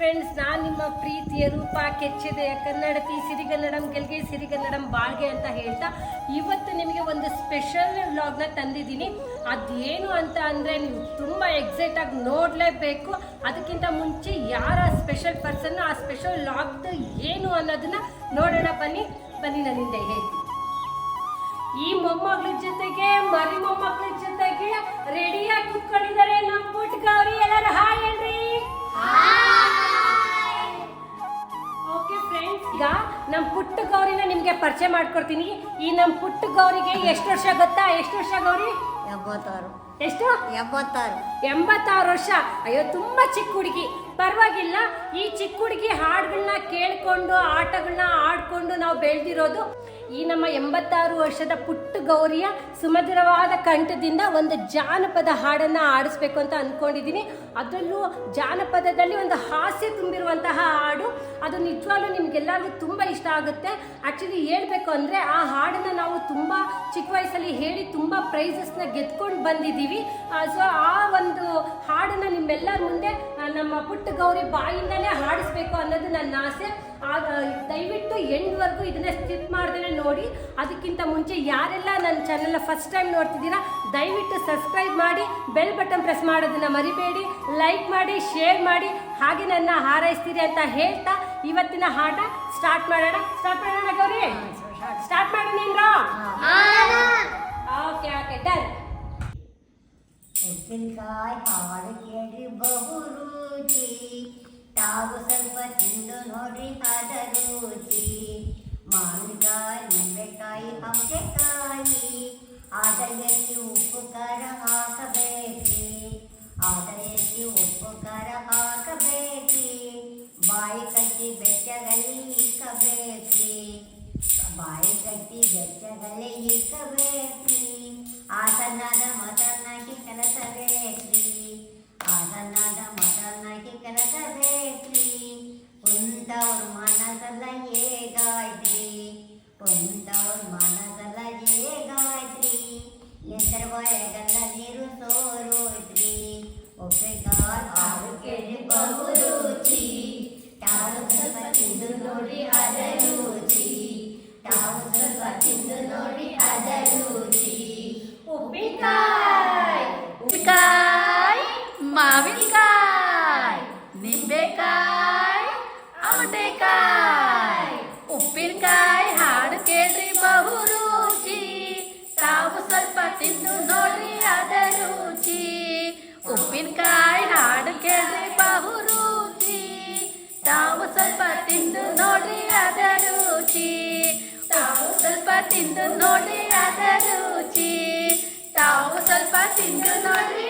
Friends ನಾನು ನಿಮ್ಮ ಪ್ರೀತಿಯ ರೂಪ ಕೆಚ್ಚಿದೆ. ಕನ್ನಡತಿ ಸಿರಿಗನ್ನಡಂ, ಗೆಲ್ಗೆ ಸಿರಿಗನ್ನಡಂ, ಬಾಳ್ಗೆ ಅಂತ ಹೇಳ್ತಾ ಇವತ್ತು ನಿಮಗೆ ಒಂದು ಸ್ಪೆಷಲ್ ವ್ಲಾಗ್ನ ತಂದಿದ್ದೀನಿ. ಅದೇನು ಅಂತ ಅಂದರೆ ನೀವು ತುಂಬ ಎಕ್ಸೈಟಾಗಿ ನೋಡಲೇಬೇಕು. ಅದಕ್ಕಿಂತ ಮುಂಚೆ ಯಾರ ಸ್ಪೆಷಲ್ ಪರ್ಸನ್ ಆ ಸ್ಪೆಷಲ್ ವ್ಲಾಗ್ದು ಏನು ಅನ್ನೋದನ್ನ ನೋಡೋಣ. ಬನ್ನಿ ಬನ್ನಿ ನನ್ನಿಂದ ಹೇಳ್ತೀನಿ. ಈ ಮೊಮ್ಮಗಳ ಜೊತೆಗೆ ಮರಿ ಮೊಮ್ಮಗಳ ಜೊತೆಗೆ ಈಗ ನಮ್ಮ ಪುಟ್ಟ ಗೌರಿನ ನಿಮಗೆ ಪರಿಚಯ ಮಾಡ್ಕೊಡ್ತೀನಿ. ಈ ನಮ್ಮ ಪುಟ್ಟ ಗೌರಿಗೆ ಎಷ್ಟು ವರ್ಷ ಗೊತ್ತಾ? ಎಷ್ಟು ವರ್ಷ ಗೌರಿ? ಎಂಬತ್ತಾರು. ಎಷ್ಟು? ಎಂಬತ್ತಾರು. ಎಂಬತ್ತಾರು ವರ್ಷ. ಅಯ್ಯೋ ತುಂಬಾ ಚಿಕ್ಕ ಹುಡುಗಿ. ಪರವಾಗಿಲ್ಲ ಈ ಚಿಕ್ಕ ಹುಡುಗಿ ಹಾಡುಗಳನ್ನ ಕೇಳ್ಕೊಂಡು ಆಟಗಳನ್ನ ಆಡ್ಕೊಂಡು ನಾವು ಬೆಳೆದಿರೋದು ಈ ನಮ್ಮ ಎಂಬತ್ತಾರು ವರ್ಷದ ಪುಟ್ಟು ಗೌರಿಯ ಸುಮಧುರವಾದ ಕಂಠದಿಂದ ಒಂದು ಜಾನಪದ ಹಾಡನ್ನ ಆಡಿಸ್ಬೇಕು ಅಂತ ಅನ್ಕೊಂಡಿದ್ದೀನಿ. ಅದರಲ್ಲೂ ಜಾನಪದದಲ್ಲಿ ಒಂದು ಹಾಸ್ಯ ತುಂಬಿರುವಂತಹ ಹಾಡು. ಅದು ನಿಜವಾಗ್ಲೂ ನಿಮ್ಗೆಲ್ಲರಿಗೂ ತುಂಬ ಇಷ್ಟ ಆಗುತ್ತೆ. ಆ್ಯಕ್ಚುಲಿ ಹೇಳಬೇಕು ಅಂದರೆ ಆ ಹಾಡನ್ನು ನಾವು ತುಂಬ ಚಿಕ್ಕ ವಯಸ್ಸಲ್ಲಿ ಹೇಳಿ ತುಂಬ ಪ್ರೈಸಸ್ನ ಗೆದ್ಕೊಂಡು ಬಂದಿದ್ದೀವಿ. ಸೊ ಆ ಒಂದು ಹಾಡನ್ನು ನಿಮ್ಮೆಲ್ಲರ ಮುಂದೆ ನಮ್ಮ ಪುಟ್ಟ ಗೌರಿ ಬಾಯಿಂದಲೇ ಹಾಡಿಸ್ಬೇಕು ಅನ್ನೋದು ನನ್ನ ಆಸೆ. ಆಗ ದಯವಿಟ್ಟು ಎಂಡ್ವರೆಗೂ ಇದನ್ನ ಸ್ಕಿಪ್ ಮಾಡ್ದೇ ನೋಡಿ. ಅದಕ್ಕಿಂತ ಮುಂಚೆ ಯಾರೆಲ್ಲ ನನ್ನ ಚಾನೆಲ್ನ ಫಸ್ಟ್ ಟೈಮ್ ನೋಡ್ತಿದ್ದೀರಾ ದಯವಿಟ್ಟು ಸಬ್ಸ್ಕ್ರೈಬ್ ಮಾಡಿ ಬೆಲ್ ಬಟನ್ ಪ್ರೆಸ್ ಮಾಡೋದನ್ನ ಮರಿಬೇಡಿ ಲೈಕ್ ಮಾಡಿ ಶೇರ್ ಮಾಡಿ ಹಾಗೆ ನನ್ನ ಹಾರೈಸ್ತೀರಿ ಅಂತ ಹೇಳ್ತಾ ಇವತ್ತಿನ ಹಾಟ ಸ್ಟಾರ್ಟ್ ಮಾಡೋಣ. ಸ್ಟಾರ್ಟ್ ಮಾಡೋಣ ಗೌರಿ? ಸ್ಟಾರ್ಟ್ ಮಾಡೋಣ ಓಕೆ ಓಕೆ ಡನ್ ಉಪ್ಪಿನಕಾಯಿ ಹಾಡು ಕೇಳಿ ಬಹು ರುಚಿ. ತಾವು ಸ್ವಲ್ಪ ತಿಂದು ನೋಡಿ ಅದ ರುಚಿ ಮಾವಿನಕಾಯಿ ನಿಂಬೆಕಾಯಿ ಹಂಸೆಕಾಯಿ ಆದಯಕ್ಕೆ ಉಪ್ಪು ಖಾರ ಹಾಕಬೇಕ್ರಿ ಆದಯಕ್ಕೆ ಉಪ್ಪು ಖಾರ ಹಾಕಬೇಕ್ರಿ ಬಾಯಿ ಕಟ್ಟಿ ಬೆಚ್ಚಗಲ್ಲಿ ಇಕ್ಕಬೇಕ್ರಿ ಬಾಯಿ ಕಟ್ಟಿ ಬೆಚ್ಚಗಲ್ಲೇ ಇಕ್ಕಬೇಕ್ರಿ ಆಸನಾದ ನೋಡಿ ಅದ ರುಚಿ ತಾವು ಸ್ವಲ್ಪ ತಿಂದು ನೋಡಿ ಅದ ರುಚಿ ಉಪ್ಪಿನಕಾಯಿ ಉಪ್ಪಿನಕಾಯಿ ಮಾವಿನಕಾಯಿ ನಿಂಬೆಕಾಯಿ ಔಟೆಕಾಯಿ ಉಪ್ಪಿನಕಾಯಿ ರುಚಿ. ತಾವು ಸ್ವಲ್ಪ ತಿಂದು ನೋಡಿ ಅದ ರುಚಿ. ತಾವು ಸ್ವಲ್ಪ ತಿಂದು ನೋಡ್ರಿ